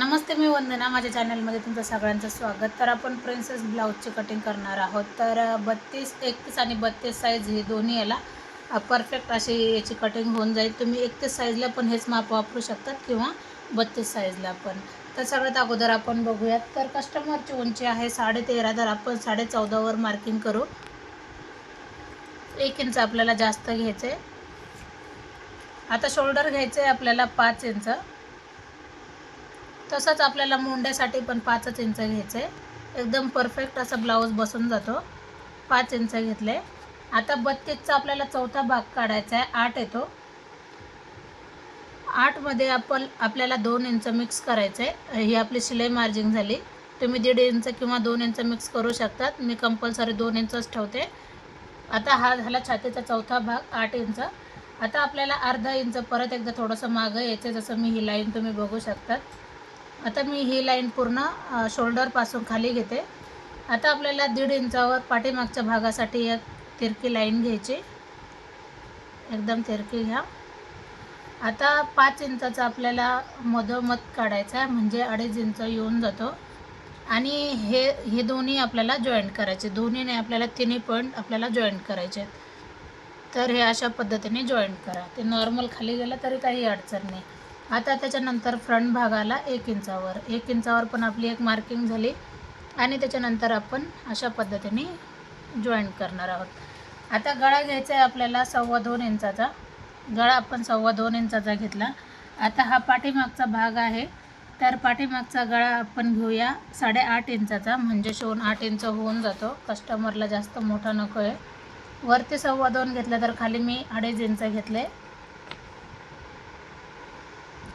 नमस्ते मी वंदना माझ्या चॅनलमध्ये तुमचं सगळ्यांचं स्वागत. तर आपण प्रिन्सेस ब्लाऊजची कटिंग करणार आहोत. तर बत्तीस एकतीस आणि बत्तीस साईज हे दोन्ही याला परफेक्ट अशी याची कटिंग होऊन जाईल. तुम्ही एकतीस साईजला पण हेच माप वापरू शकतात किंवा बत्तीस साईजला पण. तर सगळ्यात अगोदर आपण बघूयात. तर कस्टमरची उंची आहे साडे तेरा तर आपण साडे चौदावर मार्किंग करू. एक इंच आपल्याला जास्त घ्यायचं आहे आता शोल्डर घ्यायचं आहे आपल्याला पाच इंच तसंच आपल्याला मुंड्यासाठी पण पाचच इंच घ्यायचं आहे एकदम परफेक्ट असा ब्लाऊज बसून जातो. पाच इंच घेतले. आता बत्तीसचा आपल्याला चौथा भाग काढायचा आहे. आठ येतो. आठमध्ये आपण आपल्याला दोन इंच मिक्स करायचं आहे ही आपली शिलाई मार्जिंग झाली. तुम्ही दीड इंच किंवा दोन इंच मिक्स करू शकतात. मी कंपल्सरी दोन इंचच ठेवते. आता हा झाला छातीचा चौथा भाग आठ इंच. आता आपल्याला अर्धा इंच परत एकदा थोडंसं मागं यायचं जसं मी ही लाईन तुम्ही बघू शकतात. आता मी ही लाईन पूर्ण शोल्डरपासून खाली घेते. आता आपल्याला दीड इंचावर पाठीमागच्या भागासाठी एक तिरकी लाईन घ्यायची. एकदम तिरकी घ्या. आता पाच इंचाचा आपल्याला मधोमध काढायचा आहे म्हणजे अडीच इंच येऊन जातो. आणि हे हे दोन्ही आपल्याला जॉईंट करायचे. दोन्हीने आपल्याला तिन्ही पॉईंट आपल्याला जॉईंट करायचे. आहेत तर हे अशा पद्धतीने जॉईंट करा. ते नॉर्मल खाली गेलं तरी काही अडचण नाही. आता त्याच्यानंतर फ्रंट भागाला एक इंचावर. एक इंचावर पण आपली एक मार्किंग झाली आणि त्याच्यानंतर आपण अशा पद्धतीने जॉईंट करणार आहोत. आता गळा घ्यायचा आहे आपल्याला सव्वा दोन इंचाचा. गळा आपण सव्वा दोन इंचाचा घेतला. आता हा पाठीमागचा भाग आहे. तर पाठीमागचा गळा आपण घेऊया साडेआठ इंचाचा. म्हणजे शिवून आठ इंच होऊन जातो. कस्टमरला जास्त मोठा नको आहे वरती सव्वा दोन घेतला तर खाली मी अडीच इंच घेतले.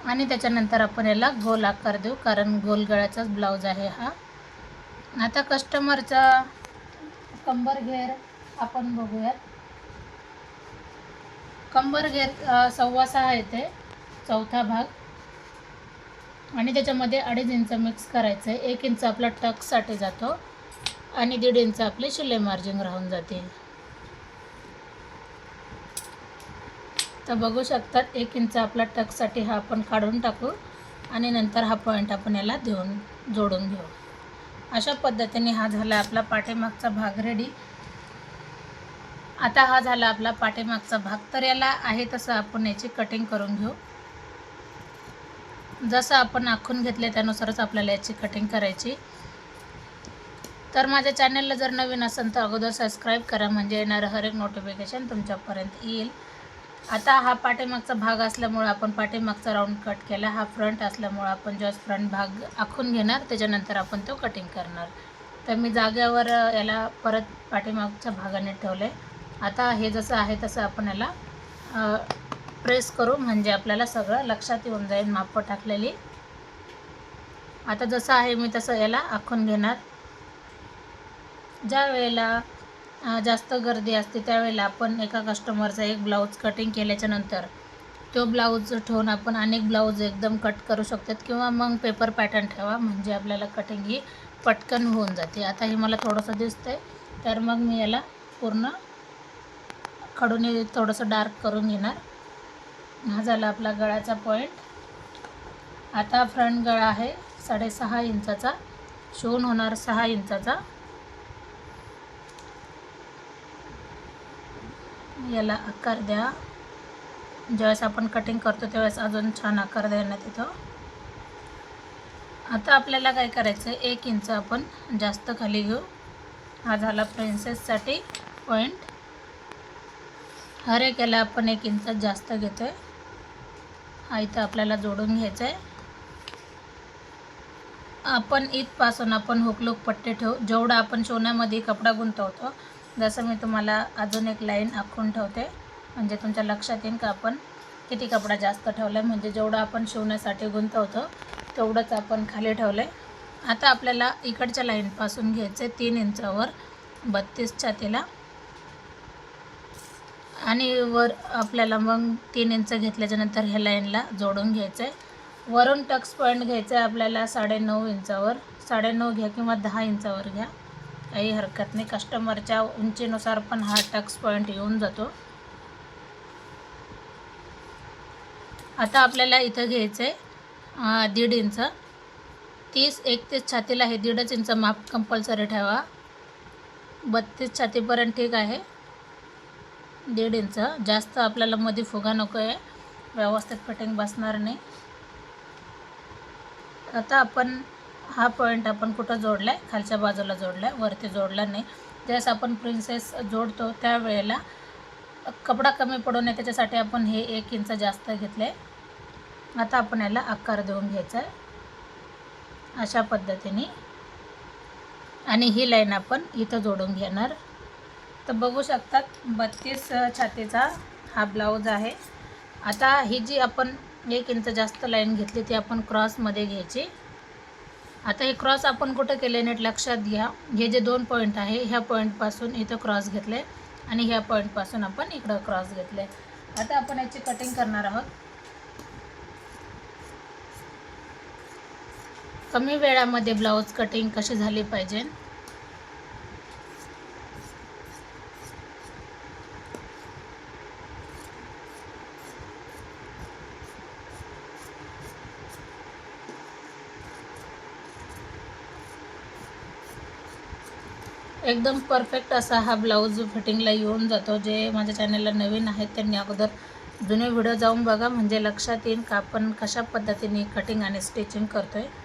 आणि त्याच्यानंतर आपण याला गोल आकार देऊ कारण गोल गळ्याचाच ब्लाऊज आहे हा. आता कस्टमरचा कंबर घेर आपण बघूयात. कंबर घेर सव्वा सहा येते चौथा भाग. आणि त्याच्यामध्ये अडीच इंच मिक्स करायचं आहे एक इंच आपला टक्ससाठी जातो आणि दीड इंच आपली शिलाई मार्जिंग राहून जाते. तर बघू शकतात एक इंच आपला टकसाठी हा आपण काढून टाकू आणि नंतर हा पॉईंट आपण याला देऊन जोडून घेऊ. अशा पद्धतीने हा झाला आपला पाठीमागचा भाग रेडी आता हा झाला आपला पाठीमागचा भाग. तर याला आहे तसं आपण याची कटिंग करून घेऊ. जसं आपण आखून घेतले त्यानुसारच आपल्याला याची कटिंग करायची. तर माझ्या चॅनलला जर नवीन असेल तर अगोदर सबस्क्राईब करा म्हणजे येणारं हर एक नोटिफिकेशन तुमच्यापर्यंत येईल. आता हा पाठीमागचा भाग असल्यामुळं आपण पाठीमागचा राऊंड कट केला. हा फ्रंट असल्यामुळं आपण जस्ट फ्रंट भाग आखून घेणार. त्याच्यानंतर आपण तो कटिंग करणार. तर मी जाग्यावर याला परत पाठीमागच्या भागाने ठेवले आता हे जसं आहे तसं आपण याला प्रेस करू. म्हणजे आपल्याला सगळं लक्षात येऊन जाईल मापं टाकलेली. आता जसं आहे मी तसं याला आखून घेणार. ज्या वेळेला जास्त गर्दी असते त्यावेळेला आपण एका कस्टमरचा एक ब्लाऊज कटिंग केल्याच्यानंतर तो ब्लाऊज ठेवून आपण अनेक ब्लाऊज एकदम कट करू शकतात किंवा मग पेपर पॅटर्न ठेवा म्हणजे आपल्याला कटिंग ही पटकन होऊन जाते. आता हे मला थोडंसं दिसतं आहे तर मग मी याला पूर्ण खडून थोडंसं डार्क करून घेणार. हा झाला आपला गळ्याचा पॉईंट आता फ्रंट गळा आहे साडेसहा इंचाचा. शिवून होणार सहा इंचाचा. याला आकार द्या. ज्यावेळेस आपण कटिंग करतो त्यावेळेस अजून छान आकार द्यायला तिथं आता आपल्याला काय करायचं आहे एक इंच आपण जास्त खाली घेऊ. हा झाला प्रिन्सेससाठी पॉईंट हर एक याला आपण एक इंच जास्त घेतो आहे हा इथं आपल्याला जोडून घ्यायचं आहे आपण इथपासून आपण हुकलूक पट्टे ठेवू. जेवढं आपण शोन्यामध्ये कपडा गुंतवतो जसं मी तुम्हाला अजून एक लाईन आखून ठेवते. म्हणजे तुमच्या लक्षात येईल का आपण? किती कपडा जास्त ठेवला आहे म्हणजे जेवढं आपण शिवण्यासाठी गुंतवतो तेवढंच आपण खाली ठेवलं आहे आता आपल्याला इकडच्या लाईनपासून घ्यायचं आहे तीन इंचावर बत्तीस छातीला. आणि वर आपल्याला मग तीन इंच घेतल्याच्यानंतर ह्या लाईनला जोडून घ्यायचं आहे वरून टक्स पॉईंट घ्यायचं आहे आपल्याला साडेनऊ इंचावर. साडेनऊ घ्या किंवा दहा इंचावर घ्या. काही हरकत नाही. कस्टमरच्या उंचीनुसार पण हा टक्स पॉईंट येऊन जातो. आता आपल्याला इथं घ्यायचं आहे दीड इंच. तीस एकतीस छातीला हे दीडच इंच माप कंपल्सरी ठेवा. बत्तीस छातीपर्यंत ठीक आहे. दीड इंच. जास्त आपल्याला मध्ये फुगा नको आहे व्यवस्थित फिटिंग बसणार नाही. आता आपण हा पॉईंट आपण कुठं जोडला आहे खालच्या बाजूला जोडला आहे वरती जोडला नाही. ज्यावेळेस आपण प्रिन्सेस जोडतो त्यावेळेला कपडा कमी पडू नये त्याच्यासाठी आपण हे एक इंच जास्त घेतलं आहे आता आपण याला आकार देऊन घ्यायचा आहे अशा पद्धतीने. आणि ही लाईन आपण इथं जोडून घेणार. तर बघू शकतात बत्तीस छातीचा हा ब्लाऊज आहे. आता ही जी आपण एक इंच जास्त लाईन घेतली ती आपण क्रॉसमध्ये घ्यायची. आता हे क्रॉस आपण कुठं केले नीट लक्षात घ्या. हे जे दोन पॉईंट आहे ह्या पॉईंटपासून इथं क्रॉस घेतले आणि ह्या पॉईंटपासून आपण इकडं क्रॉस घेतले आता आपण याची कटिंग करणार आहोत. कमी वेळामध्ये ब्लाऊज कटिंग कशी झाली पाहिजे? एकदम परफेक्ट असा हा ब्लाऊज फिटिंगला येऊन जातो. जे माझ्या चॅनलला नवीन आहेत त्यांनी अगोदर जुने व्हिडिओ जाऊन बघा. म्हणजे लक्षात येईल का आपण कशा पद्धतीने कटिंग आणि स्टिचिंग करतो आहे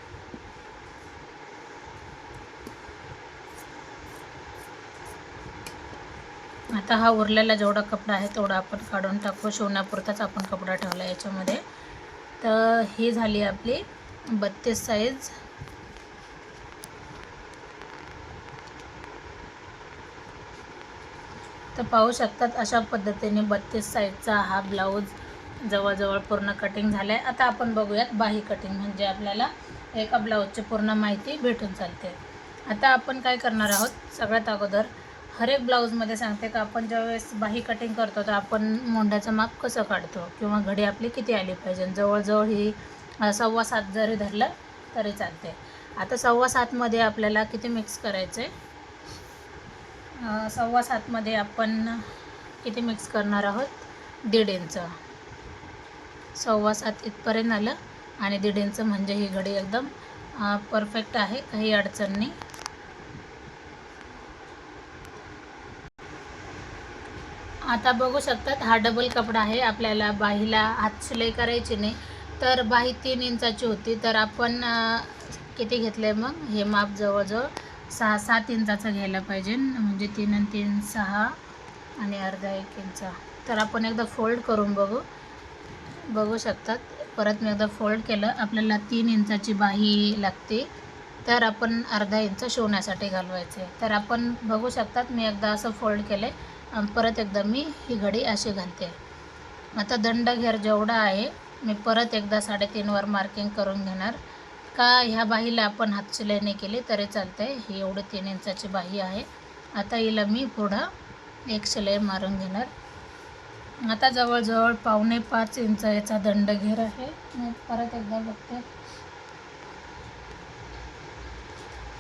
आता हा उरलेला जेवढा कपडा आहे तेवढा आपण काढून टाकू. शिवण्यापुरताच आपण कपडा ठेवला याच्यामध्ये. तर ही झाली आपली बत्तीस साईज तर पाहू शकतात अशा पद्धतीने बत्तीस साईजचा हा ब्लाऊज जवळजवळ पूर्ण कटिंग झालं आहे आता आपण बघूयात बाही कटिंग म्हणजे आपल्याला एका ब्लाऊजची पूर्ण माहिती भेटून चालते. आता आपण काय करणार आहोत? सगळ्यात अगोदर हर एक ब्लाऊजमध्ये सांगते का आपण ज्यावेळेस बाही कटिंग करतो तर आपण मोंड्याचं माप कसं काढतो किंवा घडी आपली किती आली पाहिजे? जवळजवळ ही सव्वा सात जरी धरलं तरी चालते. आता सव्वा सातमध्ये आपल्याला किती मिक्स करायचं आहे सव्वा सातमध्ये आपण किती मिक्स करणार आहोत? दीड इंच सव्वा सात इथपर्यंत आलं आणि दीड इंच म्हणजे ही घडी एकदम परफेक्ट आहे. काही अडचण नाही. आता बघू शकतात हा डबल कपडा आहे. आपल्याला बाहीला हात शिलाई करायची नाही. तर बाही तीन इंचाची होती. तर आपण किती घेतले मग? हे माप जवळजवळ सहा सात इंचाचं घ्यायला पाहिजे. म्हणजे तीन आणि तीन सहा आणि अर्धा एक इंचा. तर आपण एकदा फोल्ड करून बघू. बघू शकतात. परत मी एकदा फोल्ड केलं. आपल्याला तीन इंचाची बाही लागते. तर आपण अर्धा इंच शिवण्यासाठी घालवायचे. तर आपण बघू शकतात मी एकदा असं फोल्ड केले. आणि परत एकदा मी ही घडी अशी घालते. आता दंड घेर जेवढा आहे मी परत एकदा साडेतीनवर मार्किंग करून घेणार. का ह्या बाहीला आपण हात शिलाईने केले केली तरी चालते ही एवढं तीन इंचाची बाही आहे. आता हिला मी पुढं एक शिलाई मारून घेणार. आता जवळजवळ पावणे पाच इंच याचा दंड घेर आहे. मी परत एकदा बघते.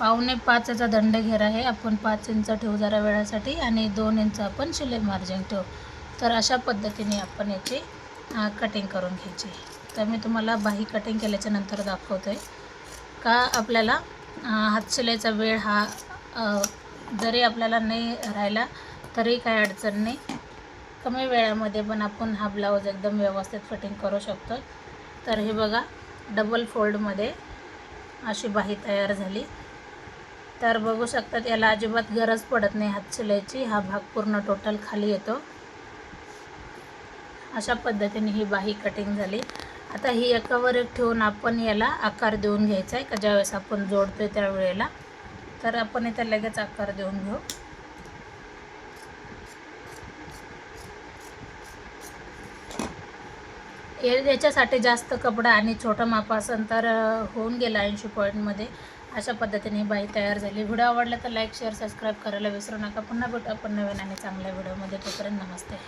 पावणे पाच याचा दंड घेर आहे. आपण पाच इंच ठेवू जरा वेळासाठी आणि दोन इंच आपण शिलाई मार्जिन ठेवू. तर अशा पद्धतीने आपण याची कटिंग करून घ्यायची. तर मी तुम्हाला बाही कटिंग केल्याच्यानंतर दाखवतो. आहे का आपल्याला हातशिलाईचा वेळ हा जरी आपल्याला नाही राहिला तरी काही अडचण नाही. कमी वेळामध्ये पण आपण हा ब्लाऊज एकदम व्यवस्थित फिटिंग करू शकतो. तर हे बघा डबल फोल्डमध्ये अशी बाही तयार झाली. तर बघू शकतात याला अजिबात गरज पडत नाही हातशिलाईची हा भाग पूर्ण टोटल खाली येतो. अशा पद्धतीने ही बाही कटिंग झाली. आता ही एकावर एक ठेवून आपण याला आकार देऊन घ्यायचा आहे का ज्यावेळेस आपण जोडतो आहे त्यावेळेला. तर आपण इथे लगेच आकार देऊन घेऊ. याच्यासाठी जास्त कपडा आणि छोटा माप असेल तर होऊन गेला ऐंशी पॉईंटमध्ये अशा पद्धतीने बाई तयार झाली. व्हिडिओ आवडला तर लाईक शेअर सबस्क्राईब करायला विसरू नका. पुन्हा भेटू आपण नवीन आणि चांगल्या व्हिडिओमध्ये. तोपर्यंत नमस्ते.